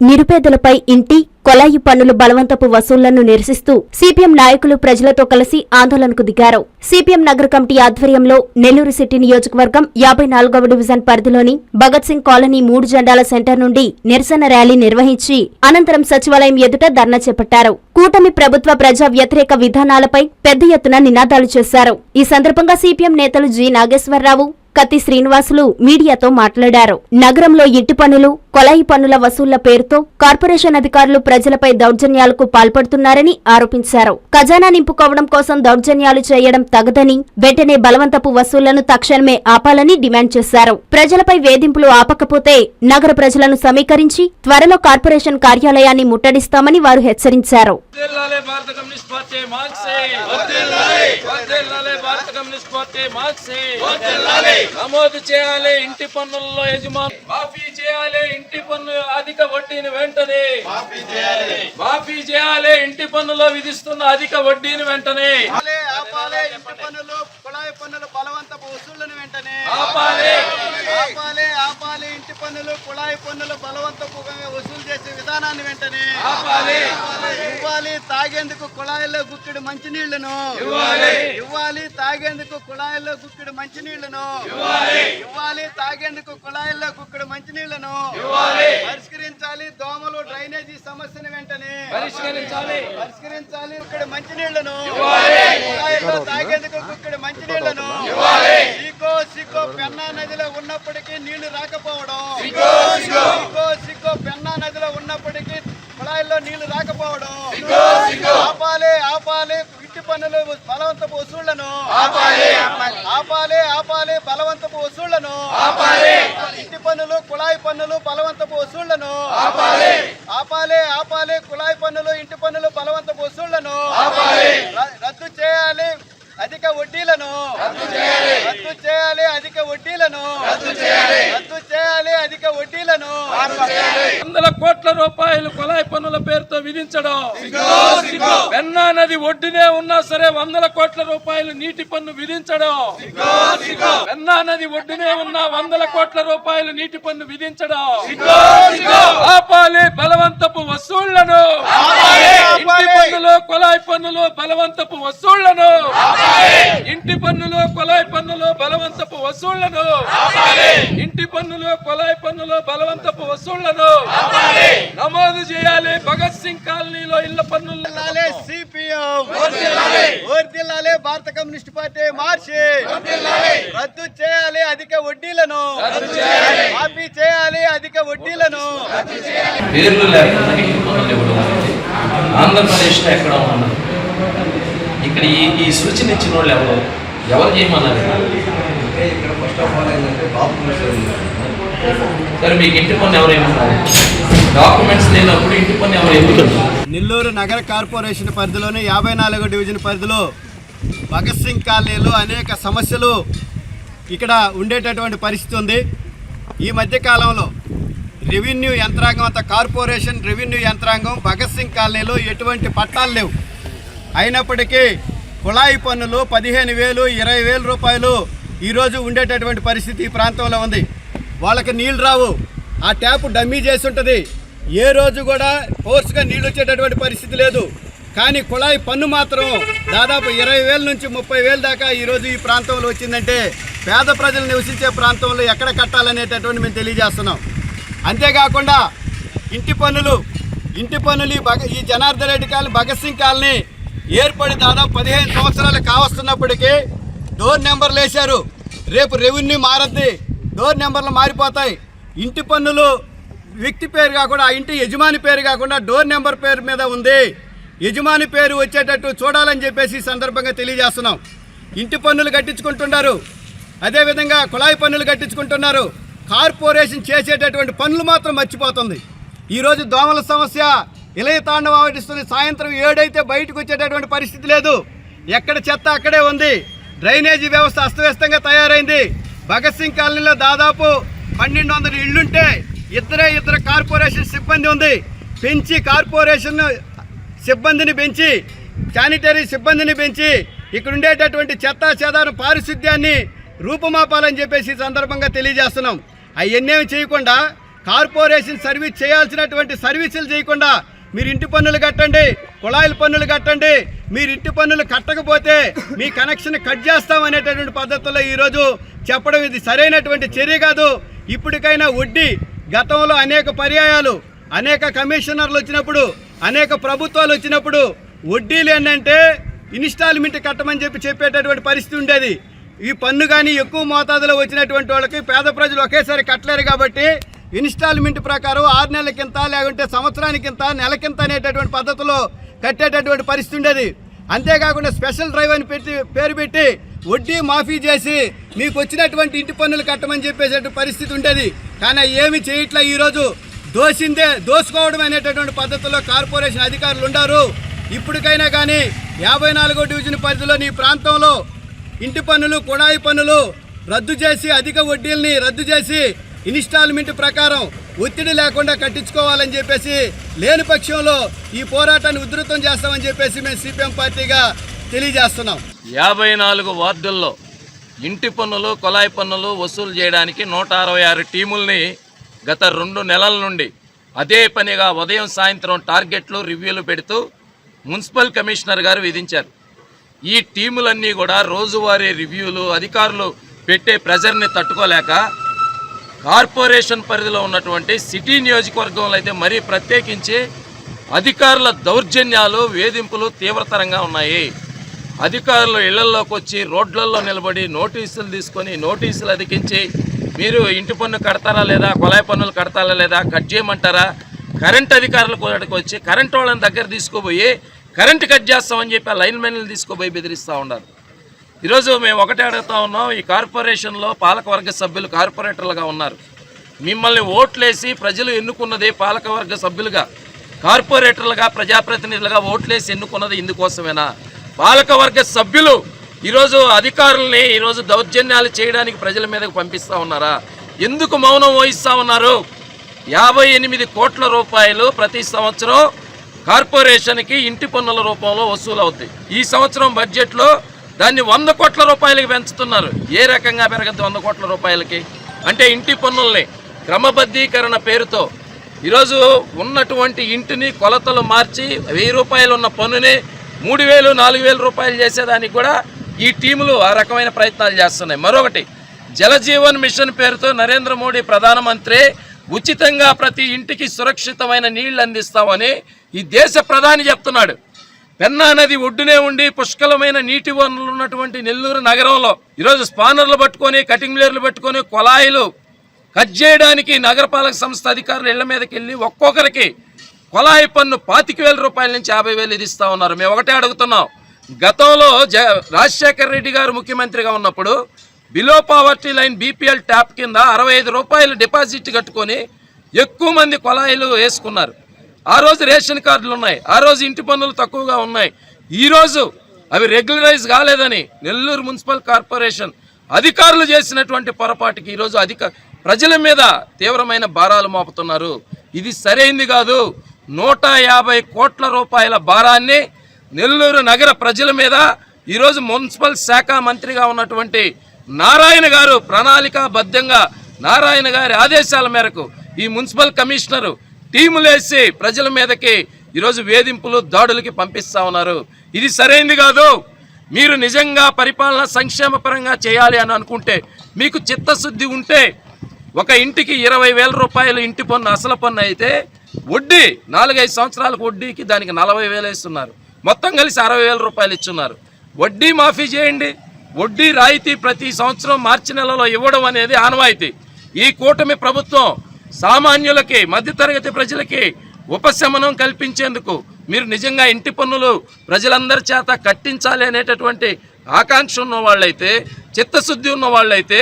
నిరుపేదలపై ఇంటి కొలాయి పన్నుల బలవంతపు వసూళ్ళను నిరసిస్తూ సిపిఎం నాయకులు ప్రజలతో కలిసి ఆందోళనకు దిగారు. సిపిఎం నగర కమిటీ ఆధ్వర్యంలో నెల్లూరు సిటీ నియోజకవర్గం యాభై నాలుగవ డివిజన్ పరిధిలోని భగత్ సింగ్ కాలనీ మూడు జెండాల సెంటర్ నుండి నిరసన ర్యాలీ నిర్వహించి అనంతరం సచివాలయం ఎదుట ధర్నా చేపట్టారు. కూటమి ప్రభుత్వ ప్రజా వ్యతిరేక విధానాలపై పెద్ద ఎత్తున నినాదాలు చేశారు. ఈ సందర్భంగా సిపిఎం నేతలు జి నాగేశ్వరరావు కత్తి శ్రీనివాసులు మీడియాతో మాట్లాడారు. నగరంలో ఇంటి పన్నులు కొలాయి పన్నుల వసూళ్ళ పేరుతో కార్పొరేషన్ అధికారులు ప్రజలపై దౌర్జన్యాలకు పాల్పడుతున్నారని ఆరోపించారు. ఖజానా నింపుకోవడం కోసం దౌర్జన్యాలు చేయడం తగదని వెంటనే బలవంతపు వసూళ్ళను తక్షణమే ఆపాలని డిమాండ్ చేశారు. ప్రజలపై వేధింపులు ఆపకపోతే నగర ప్రజలను సమీకరించి త్వరలో కార్పొరేషన్ కార్యాలయాన్ని ముట్టడిస్తామని వారు హెచ్చరించారు. నమోదు చేయాలి ఇంటి పన్నుల్లో యజమాని. మాఫీ చేయాలి ఇంటి పన్ను అధిక వడ్డీని వెంటనే. మాఫీ చేయాలి. ఇంటి పన్నులో విధిస్తున్న అధిక వడ్డీని వెంటనే. ఆపాలే, ఆపాలే ఇంటి పన్నులు కుళాయి పన్నులు బలవంతపు వసూళ్ళను వెంటనే. ఆపాలి. ఆపాలే ఆపాలి ఇంటి పన్నులు కుళాయి పన్నులు వసూలు చేసే విధానాన్ని వెంటనే. ఆపాలి. ఇవ్వాలి తాగేందుకు కుళాయిల్లో గుక్కిడు మంచినీళ్ళను. ఇవ్వాలి. ఇవ్వాలి తాగేందుకు కుళాయిల్లో గుక్కిడు మంచినీళ్ళను ఇవ్వాలి. ఇవ్వాలి తాగేందుకు కుళాయిల్లో గుక్కిడు మంచినీళ్ళను ఇవ్వాలి. పరిష్కరించాలి దోమలు డ్రైనేజీ సమస్యను వెంటనే. పరిష్కరించాలి. పరిష్కరించాలి ఇక్కడ మంచినీళ్ళను ఇవ్వాలి. కుళాయిల్లో తాగేందుకు ఇక్కడ మంచినీళ్ళను ఇవ్వాలి. సికో సికో పెన్నా నదిలో ఉన్నప్పటికీ నీళ్ళు రాకపోవడం. Sikoa, Sikoa. పెన్నా నదిలో ఉన్నప్పటికీ కుళాయిల్లో నీళ్ళు రాకపోవడం. ఆపాలి ఆపాలి ఇంటి పన్నులు బలవంతపు వసూళ్ళను. ఆపాలి. ఆపాలి బలవంతపు వసూళ్ళను. ఆపాలి. ఇంటి పన్నులు కుళాయి పన్నులు బలవంతపు వసూళ్ళను. ఆపాలి. ఆపాలి ఆపాలి కుళాయి పన్నులు ఇంటి పన్నులు బలవంతపు వసూళ్ళను. ఆపాలి. రద్దు చేయాలి అధిక వడ్డీలను. రద్దు చేయాలి. రద్దు చేయాలి అధిక వడ్డీలను. రద్దు చేయాలి. రద్దు చేయాలి అధిక వడ్డీలను. వందల కోట్ల రూపాయలు విధించడం. పెన్నా నది ఒడ్డునే ఉన్నా సరే వందల కోట్ల రూపాయలు నీటి పన్ను విధించడం. పెన్నా నది ఒడ్డునే ఉన్న వందల కోట్ల రూపాయలు నీటి పన్ను విధించడం. ఆపాలి బలవంతపు వసూళ్ళను. ఇంటి పన్నులు కొలాయి పన్నులు బలవంతపు వసూళ్ళను. ఇంటి పన్నులు కొలాయి పన్నులు బలవంతపు వసూళ్ళను. ఇంటి పన్నులు కొలాయి పన్నులు బలవంతపు వసూళ్ళను. నమోదు చేయాలి. భగత్ సింగ్ కాలనీలో ఇళ్ళ పన్నులు సిపిఎం. భారత కమ్యూనిస్ట్ పార్టీ మార్చి. రద్దు చేయాలి అధిక వడ్డీలను. మాఫీ చేయాలి అధిక వడ్డీలను. పేర్లు లేకుండా ఆంధ్రప్రదేశ్లో ఎక్కడ ఉన్నది ఇక్కడ ఈ ఈ సూచన ఇచ్చిన వాళ్ళు ఎవరు? ఎవరు చేయమన్నారు? ఇక్కడ ఫస్ట్ ఆఫ్ ఆల్ ఏంటంటే డాక్యుమెంట్స్ సరే మీకు ఇంటి పన్ను ఎవరు ఏమన్నారు డాక్యుమెంట్స్ లేనప్పుడు ఇంటి పన్ను ఎవరు నెల్లూరు నగర కార్పొరేషన్ పరిధిలోని యాభై నాలుగో డివిజన్ పరిధిలో భగత్ సింగ్ కాలనీలో అనేక సమస్యలు ఇక్కడ ఉండేటటువంటి పరిస్థితి ఉంది. ఈ మధ్య కాలంలో రెవెన్యూ యంత్రాంగం అంత కార్పొరేషన్ రెవెన్యూ యంత్రాంగం భగత్ సింగ్ కాలనీలో ఎటువంటి పట్టాలు లేవు. అయినప్పటికీ కుళాయి పన్నులు పదిహేను వేలు ఇరవై వేల రూపాయలు ఈరోజు ఉండేటటువంటి పరిస్థితి ఈ ప్రాంతంలో ఉంది. వాళ్ళకి నీళ్ళు రావు. ఆ ట్యాప్ డమ్మీ చేసి ఉంటుంది. ఏ రోజు కూడా ఫోర్స్గా నీళ్ళు వచ్చేటటువంటి పరిస్థితి లేదు. కానీ కుళాయి పన్ను మాత్రం దాదాపు ఇరవై వేల నుంచి ముప్పై వేల దాకా ఈరోజు ఈ ప్రాంతంలో వచ్చిందంటే పేద ప్రజలు నివసించే ప్రాంతంలో ఎక్కడ కట్టాలనేటటువంటి మేము తెలియజేస్తున్నాం. అంతేకాకుండా ఇంటి పన్నులు ఇంటి పన్నులు ఈ భగ ఈ జనార్దన్ రెడ్డి కాలనీ భగత్ సింగ్ కాలనీ ఏర్పడి దాదాపు పదిహేను సంవత్సరాలు కావస్తున్నప్పటికీ డోర్ నెంబర్లు వేశారు. రేపు రెవెన్యూ మారద్ది. డోర్ నెంబర్లు మారిపోతాయి. ఇంటి పన్నులు వ్యక్తి పేరు కాకుండా ఆ ఇంటి యజమాని పేరు కాకుండా డోర్ నెంబర్ పేరు మీద ఉంది. యజమాని పేరు వచ్చేటట్టు చూడాలని చెప్పేసి సందర్భంగా తెలియజేస్తున్నాం. ఇంటి పన్నులు కట్టించుకుంటున్నారు. అదేవిధంగా కుళాయి పన్నులు కట్టించుకుంటున్నారు. కార్పొరేషన్ చేసేటటువంటి పనులు మాత్రం మర్చిపోతుంది. ఈరోజు దోమల సమస్య ఇలయ తాండవం ఆవటిస్తుంది సాయంత్రం ఏడైతే బయటకు వచ్చేటటువంటి పరిస్థితి లేదు. ఎక్కడ చెత్త అక్కడే ఉంది. డ్రైనేజీ వ్యవస్థ అస్తవ్యస్తంగా తయారైంది. భగత్ సింగ్ కాలనీలో దాదాపు పన్నెండు వందల ఇళ్ళుంటే ఇద్దరే ఇద్దరు కార్పొరేషన్ సిబ్బంది ఉంది. పెంచి కార్పొరేషన్ సిబ్బందిని పెంచి శానిటరీ సిబ్బందిని పెంచి ఇక్కడ ఉండేటటువంటి చెత్త చెదారం పారిశుద్ధ్యాన్ని రూపుమాపాలని చెప్పేసి సందర్భంగా తెలియజేస్తున్నాం. అవన్నేమి చేయకుండా కార్పొరేషన్ సర్వీస్ చేయాల్సినటువంటి సర్వీసులు చేయకుండా మీరు ఇంటి పన్నులు కట్టండి కుళాయిల పన్నులు కట్టండి మీరు ఇంటి పన్నులు కట్టకపోతే మీ కనెక్షన్ కట్ చేస్తాం అనేటటువంటి పద్ధతుల్లో ఈరోజు చెప్పడం ఇది సరైనటువంటి చర్య కాదు. ఇప్పటికైనా వడ్డీ గతంలో అనేక పర్యాయాలు అనేక కమిషనర్లు వచ్చినప్పుడు అనేక ప్రభుత్వాలు వచ్చినప్పుడు వడ్డీలు ఏంటంటే ఇన్స్టాల్మెంట్ కట్టమని చెప్పి చెప్పేటటువంటి పరిస్థితి ఉండేది. ఈ పన్ను కానీ ఎక్కువ మోతాదులో వచ్చినటువంటి వాళ్ళకి పేద ప్రజలు ఒకేసారి కట్టలేరు కాబట్టి ఇన్స్టాల్మెంట్ ప్రకారం ఆరు నెలలకింత లేకుంటే సంవత్సరానికింత నెలకింత అనేటటువంటి పద్ధతిలో కట్టేటటువంటి పరిస్థితి ఉండేది. అంతేకాకుండా స్పెషల్ డ్రైవ్ అని పెట్టి పేరు పెట్టి వడ్డీ మాఫీ చేసి మీకు వచ్చినటువంటి ఇంటి పన్నులు కట్టమని చెప్పేసేటువంటి పరిస్థితి ఉండేది. కానీ ఏమి చేయట్లే ఈరోజు. దోసిందే దోసుకోవడం అనేటటువంటి పద్ధతిలో కార్పొరేషన్ అధికారులు ఉండారు. ఇప్పటికైనా కానీ యాభై నాలుగో డివిజన్ పరిధిలో నీ ప్రాంతంలో ఇంటి పన్నులు కుడాయి పన్నులు రద్దు చేసి అధిక వడ్డీల్ని రద్దు చేసి ఇన్స్టాల్మెంట్ ప్రకారం ఒత్తిడి లేకుండా కట్టించుకోవాలని చెప్పేసి లేని పక్షంలో ఈ పోరాటాన్ని ఉధృతం చేస్తామని చెప్పేసి మేము సిపిఎం పార్టీగా తెలియజేస్తున్నాం. యాభై నాలుగు వార్డుల్లో ఇంటి పన్నులు కొలాయి పన్నులు వసూలు చేయడానికి నూట అరవై ఆరు టీముల్ని గత రెండు నెలల నుండి అదే పనిగా ఉదయం సాయంత్రం టార్గెట్లు రివ్యూలు పెడుతూ మున్సిపల్ కమిషనర్ గారు విధించారు. ఈ టీములన్నీ కూడా రోజువారీ రివ్యూలు అధికారులు పెట్టే ప్రెజర్ని తట్టుకోలేక కార్పొరేషన్ పరిధిలో ఉన్నటువంటి సిటీ నియోజకవర్గంలో అయితే మరీ ప్రత్యేకించి అధికారుల దౌర్జన్యాలు వేధింపులు తీవ్రతరంగా ఉన్నాయి. అధికారులు ఇళ్ళలోకి వచ్చి రోడ్లలో నిలబడి నోటీసులు తీసుకొని నోటీసులు అధికించి మీరు ఇంటి పన్ను కడతారా లేదా కొలాయి పన్నులు కడతారా లేదా కట్ చేయమంటారా? కరెంట్ అధికారులు కూడాకి వచ్చి కరెంట్ వాళ్ళని దగ్గర తీసుకుపోయి కరెంట్ కట్ చేస్తామని చెప్పి ఆ లైన్ మెన్లు తీసుకుపోయి బెదిరిస్తూ ఉన్నారు. ఈరోజు మేము ఒకటే అడుగుతా ఉన్నాం ఈ కార్పొరేషన్లో పాలకవర్గ సభ్యులు కార్పొరేటర్లుగా ఉన్నారు. మిమ్మల్ని ఓట్లేసి ప్రజలు ఎన్నుకున్నది పాలకవర్గ సభ్యులుగా కార్పొరేటర్లుగా ప్రజాప్రతినిధులుగా ఓట్లేసి ఎన్నుకున్నది ఇందుకోసమేనా? పాలకవర్గ సభ్యులు ఈరోజు అధికారుల్ని ఈరోజు దౌర్జన్యాలు చేయడానికి ప్రజల మీదకు పంపిస్తూ ఉన్నారా? ఎందుకు మౌనం వహిస్తూ ఉన్నారు? యాభై ఎనిమిది కోట్ల రూపాయలు ప్రతి సంవత్సరం కార్పొరేషన్కి ఇంటి పన్నుల రూపంలో వసూలు అవుతాయి ఈ సంవత్సరం బడ్జెట్లో దాన్ని వంద కోట్ల రూపాయలకి పెంచుతున్నారు. ఏ రకంగా పెరగద్దు వంద కోట్ల రూపాయలకి? అంటే ఇంటి పన్నుల్ని క్రమబద్ధీకరణ పేరుతో ఈరోజు ఉన్నటువంటి ఇంటిని కొలతలు మార్చి వెయ్యి రూపాయలు ఉన్న పన్నుని మూడు వేలు నాలుగు వేల రూపాయలు చేసేదానికి కూడా ఈ టీములు ఆ రకమైన ప్రయత్నాలు చేస్తున్నాయి. మరొకటి జలజీవన్ మిషన్ పేరుతో నరేంద్ర మోడీ ప్రధానమంత్రి ఉచితంగా ప్రతి ఇంటికి సురక్షితమైన నీళ్ళు అందిస్తామని ఈ దేశ ప్రధాని చెప్తున్నాడు. పెన్నా నది ఒడ్డునే ఉండి పుష్కలమైన నీటి వనరులు ఉన్నటువంటి నెల్లూరు నగరంలో ఈరోజు స్పానర్లు పట్టుకొని కటింగ్ బ్లేర్లు పట్టుకొని కొలాయిలు కట్ చేయడానికి నగరపాలక సంస్థ అధికారులు ఇళ్ళ మీదకి వెళ్ళి ఒక్కొక్కరికి కొలాయి పన్ను పాతిక వేల రూపాయల నుంచి యాభై వేలు ఇదిస్తూ ఉన్నారు. మేము ఒకటే అడుగుతున్నాం. గతంలో జ రాజశేఖర రెడ్డి గారు ముఖ్యమంత్రిగా ఉన్నప్పుడు below poverty line BPL tap కింద అరవై ఐదు రూపాయలు డిపాజిట్ కట్టుకొని ఎక్కువ మంది కొలాయిలు వేసుకున్నారు. ఆ రోజు రేషన్ కార్డులు ఉన్నాయి. ఆ రోజు ఇంటి పన్నులు తక్కువగా ఉన్నాయి. ఈ రోజు అవి రెగ్యులరైజ్ కాలేదని నెల్లూరు మున్సిపల్ కార్పొరేషన్ అధికారులు చేసినటువంటి పొరపాటుకి ఈరోజు అధిక ప్రజల మీద తీవ్రమైన భారాలు మోపుతున్నారు. ఇది సరైంది కాదు. నూట యాభై కోట్ల రూపాయల భారాన్ని నెల్లూరు నగర ప్రజల మీద ఈరోజు మున్సిపల్ శాఖ మంత్రిగా ఉన్నటువంటి నారాయణ గారు ప్రణాళికాబద్ధంగా నారాయణ గారి ఆదేశాల మేరకు ఈ మున్సిపల్ కమిషనరు టీములేసి ప్రజల మీదకి ఈరోజు వేధింపులు దాడులకి పంపిస్తా ఉన్నారు. ఇది సరైంది కాదు. మీరు నిజంగా పరిపాలన సంక్షేమపరంగా చేయాలి అని అనుకుంటే మీకు చిత్తశుద్ధి ఉంటే ఒక ఇంటికి ఇరవై వేల రూపాయలు ఇంటి పన్ను అసలు పన్ను అయితే వడ్డీ నాలుగైదు సంవత్సరాలకు వడ్డీకి దానికి నలభై వేలు ఇస్తున్నారు మొత్తం కలిసి అరవై వేల రూపాయలు ఇచ్చున్నారు. వడ్డీ మాఫీ చేయండి. వడ్డీ రాయితీ ప్రతి సంవత్సరం మార్చి నెలలో ఇవ్వడం అనేది ఆనవాయితీ. ఈ కూటమి ప్రభుత్వం సామాన్యులకి మధ్యతరగతి ప్రజలకి ఉపశమనం కల్పించేందుకు మీరు నిజంగా ఇంటి పన్నులు ప్రజలందరి చేత కట్టించాలి అనేటటువంటి ఆకాంక్ష ఉన్న వాళ్ళైతే చిత్తశుద్ధి ఉన్న వాళ్ళైతే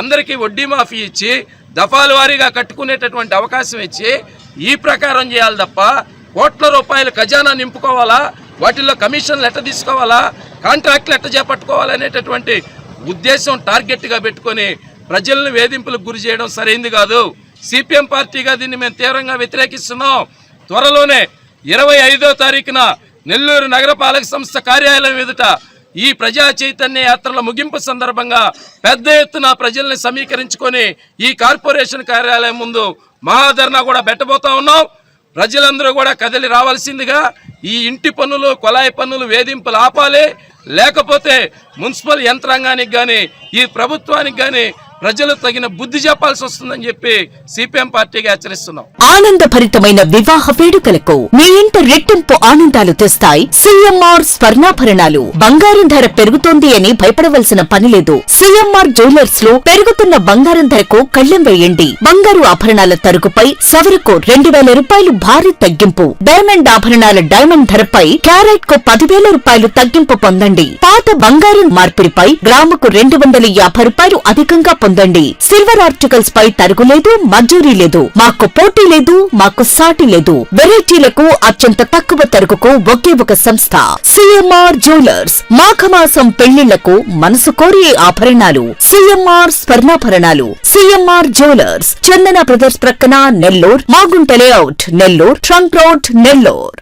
అందరికీ వడ్డీ మాఫీ ఇచ్చి దఫాల వారీగా కట్టుకునేటటువంటి అవకాశం ఇచ్చి ఈ ప్రకారం చేయాలి తప్ప కోట్ల రూపాయలు ఖజానా నింపుకోవాలా వాటిల్లో కమిషన్లు ఎట్ట తీసుకోవాలా కాంట్రాక్ట్లు ఎట్ట చేపట్టుకోవాలనేటటువంటి ఉద్దేశం టార్గెట్గా పెట్టుకొని ప్రజలను వేధింపులకు గురి చేయడం సరైంది కాదు. సిపిఎం పార్టీగా దీన్ని మేము తీవ్రంగా వ్యతిరేకిస్తున్నాం. త్వరలోనే ఇరవై ఐదో తారీఖున నెల్లూరు నగరపాలక సంస్థ కార్యాలయం ఎదుట ఈ ప్రజా చైతన్య యాత్రల ముగింపు సందర్భంగా పెద్ద ఎత్తున ప్రజల్ని సమీకరించుకొని ఈ కార్పొరేషన్ కార్యాలయం ముందు మహాధర్నా కూడా పెట్టబోతా ఉన్నాం. ప్రజలందరూ కూడా కదిలి రావాల్సిందిగా ఈ ఇంటి పన్నులు కొలాయి పన్నులు వేధింపులు ఆపాలి. లేకపోతే మున్సిపల్ యంత్రాంగానికి కానీ ఈ ప్రభుత్వానికి కానీ ప్రజలు తగిన బుద్ధి చెప్పాల్సి వస్తుందని చెప్పి సిపిఎం పార్టీగా హెచ్చరిస్తున్నాం. ఆనందభరితమైన వివాహ వేడుకలకు మీ ఇంట రెట్టింపు ఆనందాలు తెస్తాయి. సిఎంఆర్ స్వర్ణాభరణాలు. బంగారం ధర పెరుగుతోంది అని భయపడవలసిన పని లేదు. సిఎంఆర్ జ్యువెలర్స్లో పెరుగుతున్న బంగారం ధరకు కళ్ళెం వేయండి. బంగారు ఆభరణాల తరుగుపై సవరకు రెండు వేల రూపాయలు భారీ తగ్గింపు. డైమండ్ ఆభరణాల డైమండ్ ధరపై క్యారెట్కు పదివేల రూపాయలు తగ్గింపు పొందండి. పాత బంగారం మార్పిడిపై గ్రాముకు రెండు వందల యాభై రూపాయలు అధికంగా పొందండి. సిల్వర్ ఆర్టికల్స్ పై తరుగులేదు మజూరీ లేదు. మాకు పోటీ లేదు మాకు సాటి లేదు. వెరైటీలకు అత్యంత తక్కువ తరుగుకు ఒకే ఒక సంస్థ సిఎంఆర్ జ్యువెలర్స్ మాఘమాసం పెళ్ళిళ్ళకు మనసు కోరే ఆభరణాలు సిఎంఆర్ స్వర్ణాభరణాలు సిఎంఆర్ జ్యువెలర్స్ చందన బ్రదర్స్ ప్రక్కన Nellore Magunta layout Nellore trunk road Nellore.